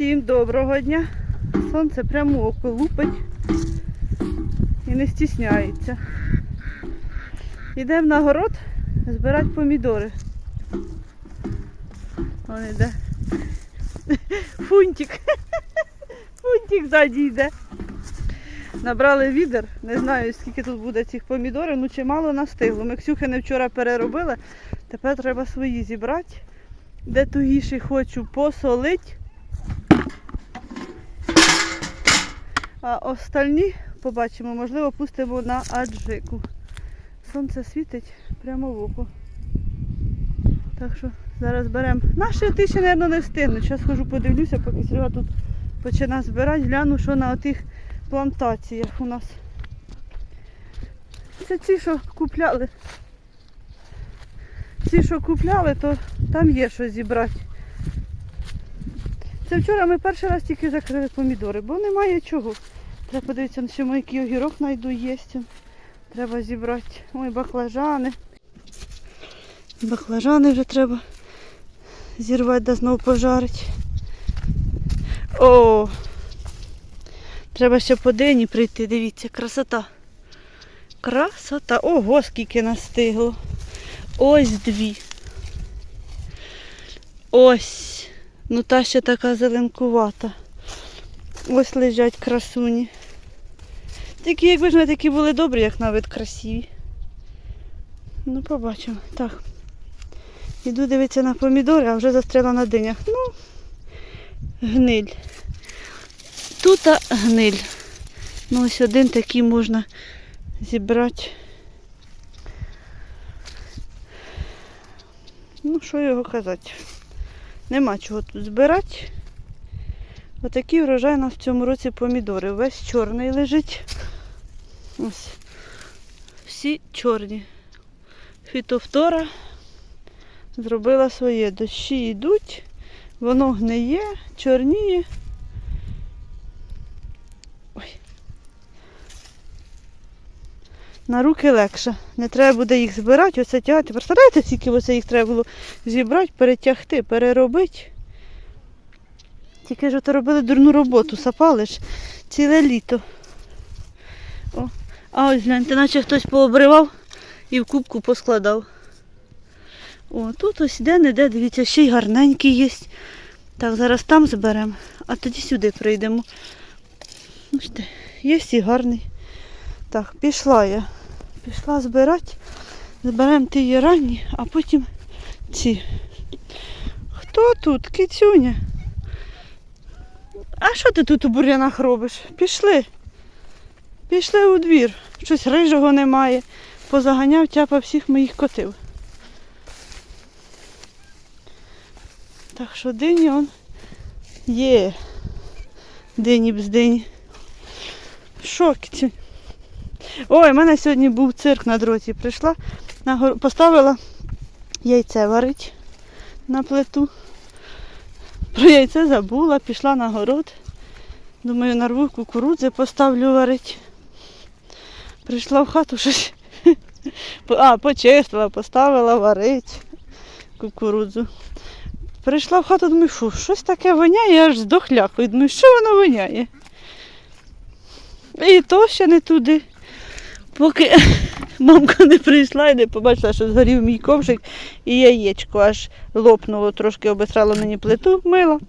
Всім доброго дня. Сонце прямо око лупить і не стісняється. Йдемо на город збирати помідори. Вон іде. Фунтик. Фунтик ззаді йде. Набрали відер. Не знаю, скільки тут буде цих помідорів, ну чимало настигло. Ми Ксюхини вчора переробили, тепер треба свої зібрати. Де тугіший хочу посолити. А остальні побачимо, можливо, пустимо на аджику. Сонце світить прямо в око. Так що зараз беремо. Наші ти ще, мабуть, не встигнуть. Зараз хожу подивлюся, поки Серега тут починає збирати, гляну, що на отих плантаціях у нас. Це ці, що купляли. Ці, що купляли, то там є що зібрати. Це вчора ми перший раз тільки закрили помідори, бо немає чого. Треба подивитися, ми який огірок знайду є. Треба зібрати. Ой, баклажани. Баклажани вже треба зірвати да знову пожарити. О! Треба ще по дині прийти, дивіться, красота. Красота. Ого, скільки настигло. Ось дві. Ось. Ну та ще така зеленкувата. Ось лежать красуні. Тільки якби ж вони такі були добрі, як на вид красиві. Ну, побачимо. Так. Іду дивитися на помідори, а вже застряла на динях. Ну, гниль. Тут гниль. Ну, ось один такий можна зібрати. Ну, що його казати? Нема чого тут збирати. Отакий врожай у нас в цьому році помідори. Весь чорний лежить. Ось. Всі чорні. Фітофтора зробила своє. Дощі йдуть, воно гниє, чорніє. На руки легше. Не треба буде їх збирати, оце тягати. Представляєте, скільки оце їх треба було зібрати, перетягти, переробити. Тільки ж то робили дурну роботу, сапали ж ціле літо. О. А ось гляньте, наче хтось пообривав і в кубку поскладав. О, тут ось де-не-де, дивіться, ще й гарненький є. Так, зараз там зберемо, а тоді сюди прийдемо. Бачите, є і гарний. Так, пішла я. Пішла збирати. Зберемо ті ранні, а потім ці. Хто тут? Кицюня? А що ти тут у бур'янах робиш? Пішли. Пішли у двір. Щось рижого немає. Позаганяв тяпа всіх моїх котів. Так що дині он є. Дині бздині. Кицю? Ой, в мене сьогодні був цирк на дроті. Прийшла, поставила яйце варить на плиту. Про яйце забула, пішла на город. Думаю, нарву кукурудзи, поставлю варить. Прийшла в хату щось. А, почистила, поставила варить кукурудзу. Прийшла в хату, думаю, фу, щось таке воняє, я аж здохлякою. Думаю, що воно воняє? І то ще не туди. Поки мамка не прийшла і не побачила, що згорів мій ковшик і яєчко аж лопнуло, трошки обесрало мені плиту, мила.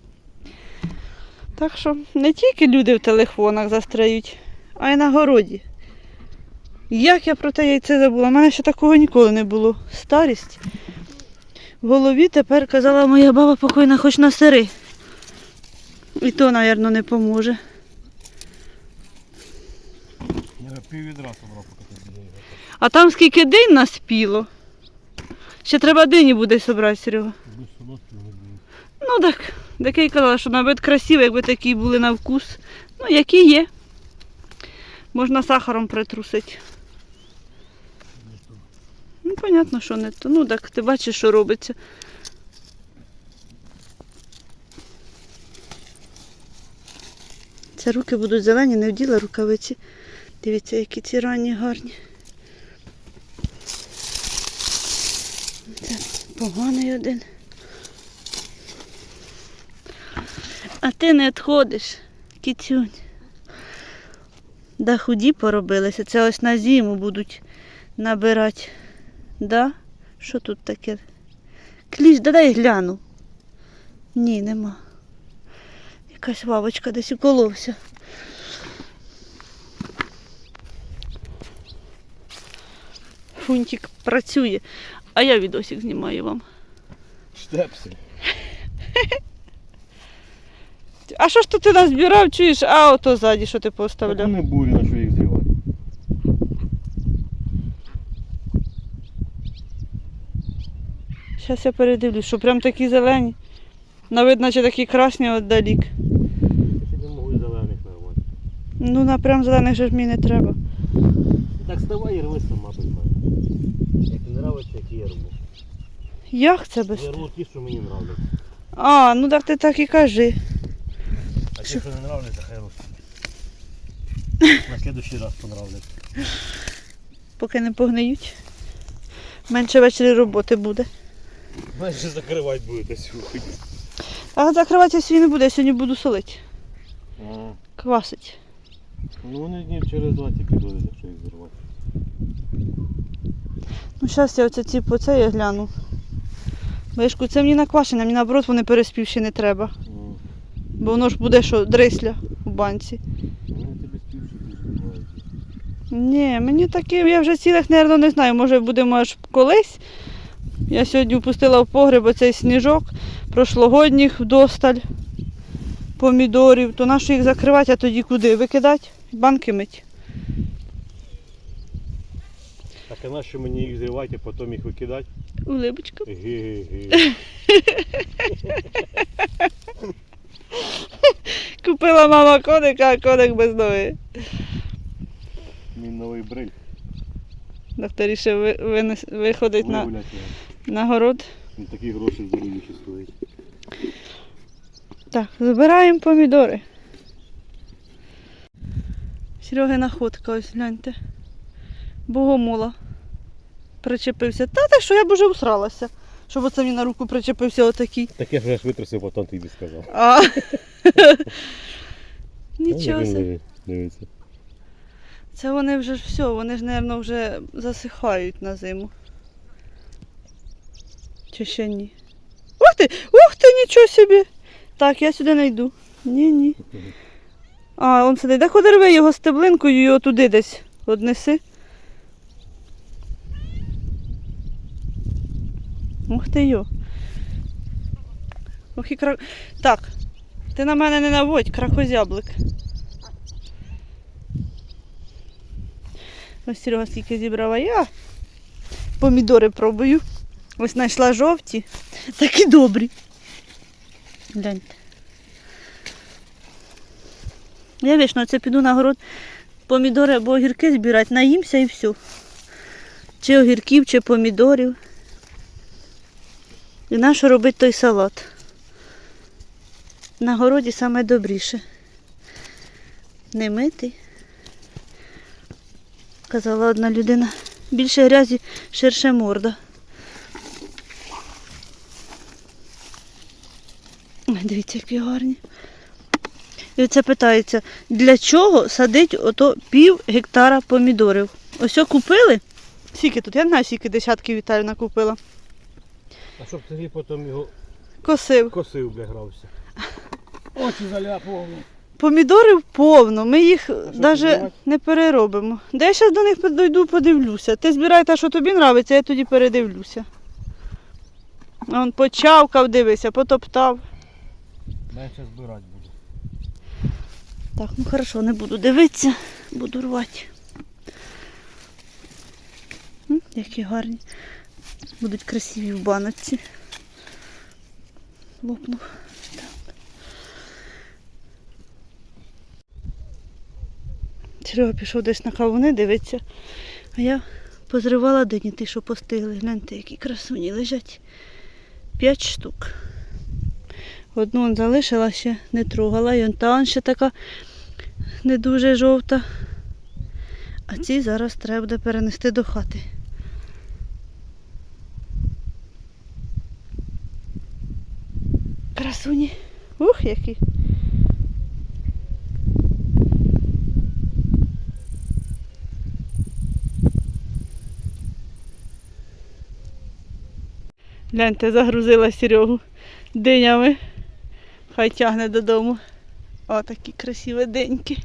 Так що не тільки люди в телефонах застряють, а й на городі. Як я про те яйце забула? У мене ще такого ніколи не було. Старість. В голові тепер казала моя баба покойна хоч на сири. І то, мабуть, не поможе. Я пів відра собрав. А там скільки динь наспіло. Ще треба дині буде собрати, Серега. Ну так, таке й казала, що навіть красиво, якби такі були на вкус. Ну, які є. Можна сахаром притрусити. Ну, понятно, що не то. Ну так, ти бачиш, що робиться. Це руки будуть зелені, не вділа рукавиці. Дивіться, які ці ранні гарні. Поганий один. А ти не відходиш, кітюнь. Да худі поробилися. Це ось на зиму будуть набирати. Да? Що тут таке? Кліш, да дай гляну. Ні, нема. Якась вавочка десь уколовся. Фунтик працює, а я відосик знімаю вам. Штепсель. А що ж то ти назбирав, чуєш, а ото ззаді, що ти поставляв? вони бурі, на що їх зривати. Зараз я передивлюсь, що прям такі зелені. На вид, наче такі красні віддалік. Я не можу зелених нарвати. Ну, на прям зелених же ж мені не треба. Так ставай і рви сама без мене. Як не нравиться, як я рву. Як це без? Я рву ті, що мені нравляться. А, ну так ти так і кажи. А ті, що не нравляться, хай ростуть. На следующий раз понравляться. Поки не погниють. Менше ввечері роботи буде. Менше закривати будете сьогодні. А закривати я сьогодні не буду, я сьогодні буду солити. Квасить. Ну вони днів через два тільки будуть, якщо їх зірвати. Ну, зараз я оце ці по це я гляну. Вишку, це мені наквашене, мені наоборот вони переспівші не треба. Бо воно ж буде що, дрисля у банці. Ні, мені такі, я вже цілих, мабуть, не знаю, може будемо аж колись. Я сьогодні впустила в погреб оцей сніжок прошлогодніх вдосталь помідорів. То нащо їх закривати, а тоді куди? Викидати? Банки мить. Так а нащо мені їх зривати, а потім їх викидати? Улибочка. Ге-ге-ге. Купила мама коника, а коник без ноги. Мій новий бриль. Доктор ще ви, винес, виходить на, Вигуляти на город. Він такі гроші здоровіші стоїть. Так, збираємо помідори. Сереги находка, ось гляньте. Богомола. Причепився. Та ти що, я б уже усралася. Щоб оце мені на руку причепився отакий. Так я ж аж витрусив, потім тобі сказав. А. Ну, Нічого себе. Дивіться. Це вони вже ж все, вони ж, мабуть, вже засихають на зиму. Чи ще ні? Ух ти! Ух ти, нічого собі! Так, я сюди не йду. Ні, ні. А, он сидить. Так одерви його стеблинкою і його туди десь однеси. Ух ти йо. Ох і кра... Так, ти на мене не наводь, кракозяблик. Ось Серега скільки зібрала я. Помідори пробую. Ось знайшла жовті. Такі добрі. Гляньте. Я вічно це піду на город помідори або огірки збирати, наїмся і все. Чи огірків, чи помідорів. І нащо робити той салат? На городі саме добріше. Не митий. Казала одна людина. Більше грязі, ширше морда. Ой, Дивіться, які гарні. І оце питається, для чого садить ото пів гектара помідорів? Ось купили. Скільки тут? Я знаю, скільки десятків Віталіна купила. А щоб Сергій потім його Косив. косив, бля, грався. Очі заляпував. Помідорів повно, ми їх навіть не переробимо. Де я зараз до них дойду, подивлюся. Ти збирай те, що тобі подобається, я тоді передивлюся. Он почавкав, дивися, потоптав. Менше збирати буду. Так, ну хорошо, не буду дивитися, буду рвати. М, Які гарні. Будуть красиві в баночці. Лопнув. Так. Серега пішов десь на кавуни, дивиться. А я позривала дині ті, що постигли. Гляньте, які красуні лежать. П'ять штук. Одну он залишила ще, не трогала, і он та ще така не дуже жовта. А ці зараз треба буде перенести до хати. Суні, Ух, який! Гляньте, загрузила Серегу динями. Хай тягне додому. О, такі красиві деньки.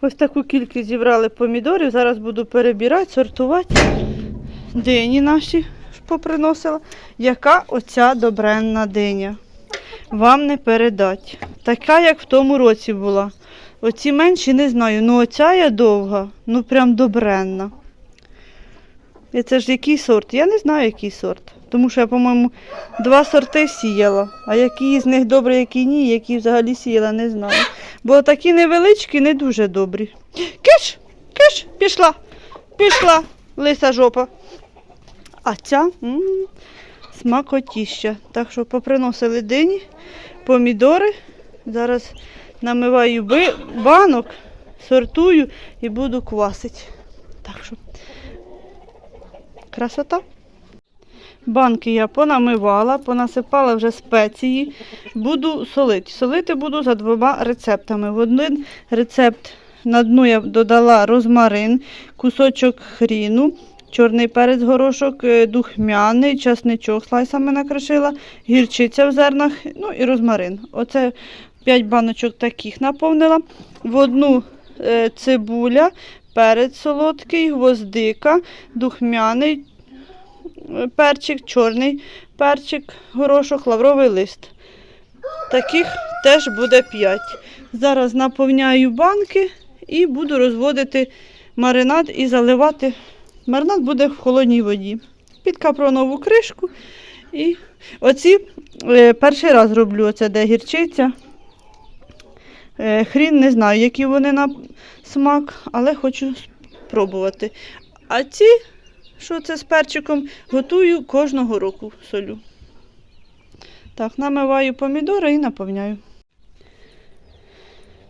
Ось таку кількість зібрали помідорів. Зараз буду перебирати, сортувати дині наші поприносила. Яка оця добренна диня? Вам не передать. Така, як в тому році була. Оці менші не знаю. Ну оця я довга, ну прям добренна. І це ж який сорт? Я не знаю, який сорт. Тому що я, по-моєму, два сорти сіяла. А які з них добрі, які ні, які взагалі сіяла, не знаю. Бо такі невеличкі, не дуже добрі. Киш, киш, пішла, пішла, лиса жопа. А ця смакотіща. Так що поприносили дині, помідори. Зараз намиваю банок, сортую і буду квасити. Так що красота. Банки я понамивала, понасипала вже спеції. Буду солити. Солити буду за двома рецептами. В один рецепт на дну я додала розмарин, кусочок хріну, чорний перець горошок, е, духмяний, часничок слайсами накришила, гірчиця в зернах, ну і розмарин. Оце 5 баночок таких наповнила. В одну е, цибуля, перець солодкий, гвоздика, духмяний е, перчик, чорний перчик, горошок, лавровий лист. Таких теж буде 5. Зараз наповняю банки і буду розводити маринад і заливати. Маринад буде в холодній воді. Під капронову кришку. І оці е, перший раз роблю оце, де гірчиця. Е, хрін не знаю, які вони на смак, але хочу спробувати. А ці, що це з перчиком, готую кожного року солю. Так, намиваю помідори і наповняю.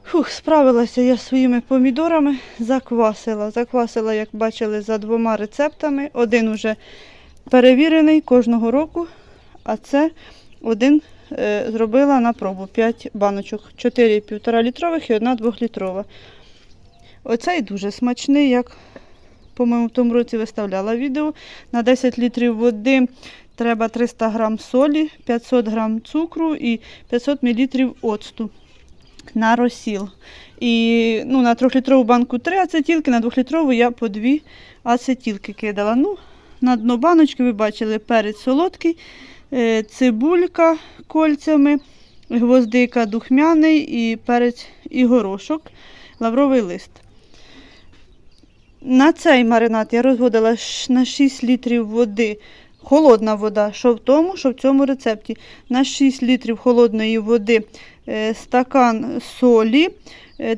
Фух, справилася я своїми помідорами, заквасила. Заквасила, як бачили, за двома рецептами. Один уже перевірений кожного року, а це один е, зробила на пробу 5 баночок, 4 1,5 літрових і одна 2 літрова. Оцей дуже смачний, як, по-моєму, в тому році виставляла відео. На 10 літрів води треба 300 грам солі, 500 грам цукру і 500 мл оцту на розсіл. І ну, на 3-літрову банку 3 ацетілки, на 2-літрову я по 2 ацетілки кидала. Ну, на дно баночки ви бачили перець солодкий, е, цибулька кольцями, гвоздика духмяний і перець і горошок, лавровий лист. На цей маринад я розводила на 6 літрів води. Холодна вода, що в тому, що в цьому рецепті. На 6 літрів холодної води е, стакан солі,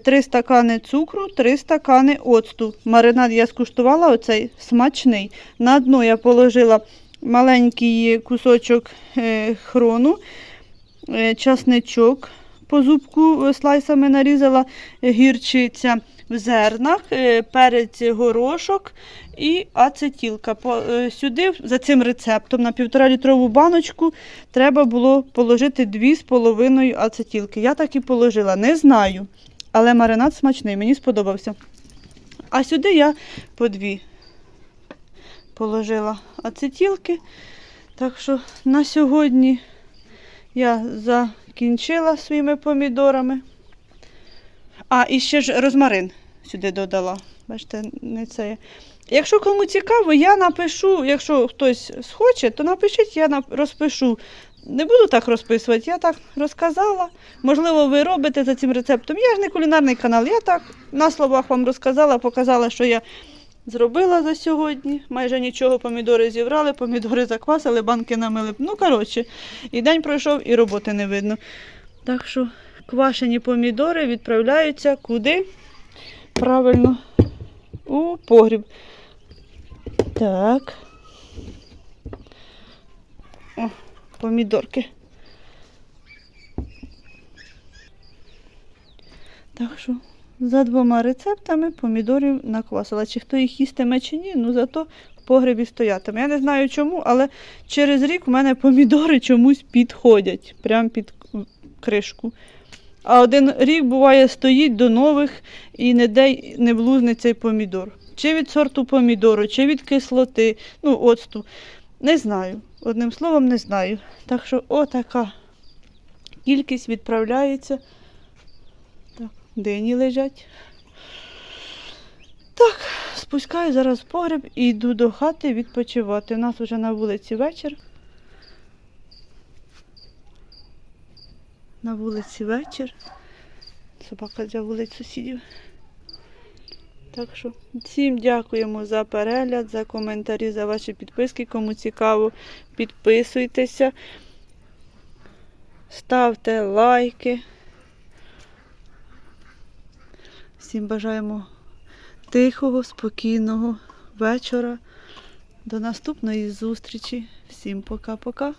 3 стакани цукру, 3 стакани оцту. Маринад я скуштувала, оцей смачний. На дно я положила маленький кусочок е, хрону, е, часничок по зубку е, слайсами нарізала, е, гірчиця в зернах, е, перець горошок і ацетілка. Сюди за цим рецептом на 1,5 літрову баночку треба було положити 2,5 ацетілки. Я так і положила, не знаю. Але маринад смачний, мені сподобався. А сюди я по дві положила ацетілки. Так що на сьогодні я закінчила своїми помідорами. А, і ще ж розмарин сюди додала. Бачите, не це. Якщо кому цікаво, я напишу, якщо хтось схоче, то напишіть, я розпишу. Не буду так розписувати, я так розказала. Можливо, ви робите за цим рецептом. Я ж не кулінарний канал, я так на словах вам розказала, показала, що я зробила за сьогодні. Майже нічого, помідори зібрали, помідори заквасили, банки намили. Ну, коротше, і день пройшов, і роботи не видно. Так що квашені помідори відправляються куди? Правильно, у погріб. Так. О, помідорки. Так що за двома рецептами помідорів наквасила. Чи хто їх їстиме чи ні, ну зато в погребі стоятиме. Я не знаю чому, але через рік в мене помідори чомусь підходять, прямо під кришку. А один рік буває стоїть до нових і не де не влузне цей помідор. Чи від сорту помідору, чи від кислоти, ну, оцту. Не знаю. Одним словом, не знаю. Так що отака кількість відправляється. Дині лежать. Так, спускаю зараз в погреб і йду до хати відпочивати. У нас вже на вулиці вечір. На вулиці вечір. Собака для вулиць сусідів. Так що всім дякуємо за перегляд, за коментарі, за ваші підписки. Кому цікаво, підписуйтеся, ставте лайки. Всім бажаємо тихого, спокійного вечора. До наступної зустрічі. Всім пока-пока.